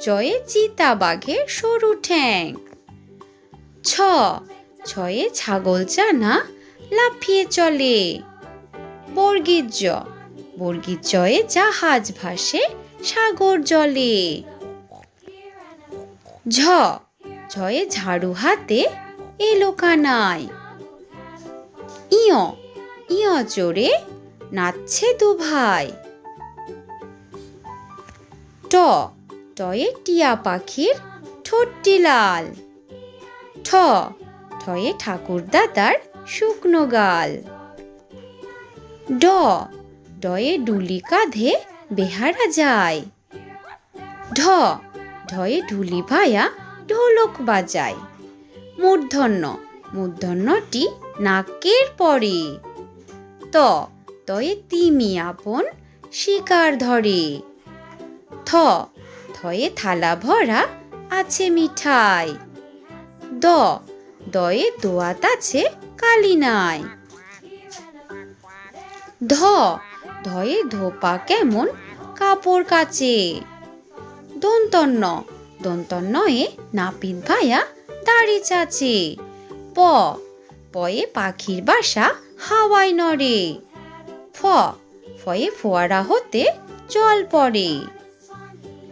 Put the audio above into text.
চয়ে চিতা বাঘের সরু ঠ্যাং। ছ, ছয়ে ছাগল চানা লাফিয়ে চলে। বর্গীর জ জয়ে জাহাজ ভাসে সাগর জলে। ঝ ঝয়ে ঝাড়ু হাতে এলো কানাই। ইয় ইয় জোরে নাচছে দু ভাই ট টয়ে টিয়া পাখির ঠোঁটটি লাল। ঠ ঠয়ে ঠাকুর দাদার শুকনো গাল। ড ডয়ে ডুলি কাঁধে বেহারা যায়। ঢ ঢয়ে ঢুলি ভায়া ঢোলক বাজায়। মূর্ধন্য, মূর্ধন্যটি নাকের পরে। ত, তয়ে তিমি আপন শিকার ধরে। থ থয়ে থালা ভরা আছে মিঠাই। দ, দয়ে দোয়াত আছে কালি নাই। ধ, ধয়ে ধোপা কেমন কাপড় কাচে। দন্তন্য দন্তন্নয়ে নাপিত ভায়া দাড়ি চাচে। প, পয়ে পাখির বাসা হাওয়ায় নড়ে। ফ, ফয়ে ফোয়ারা হতে জল পড়ে।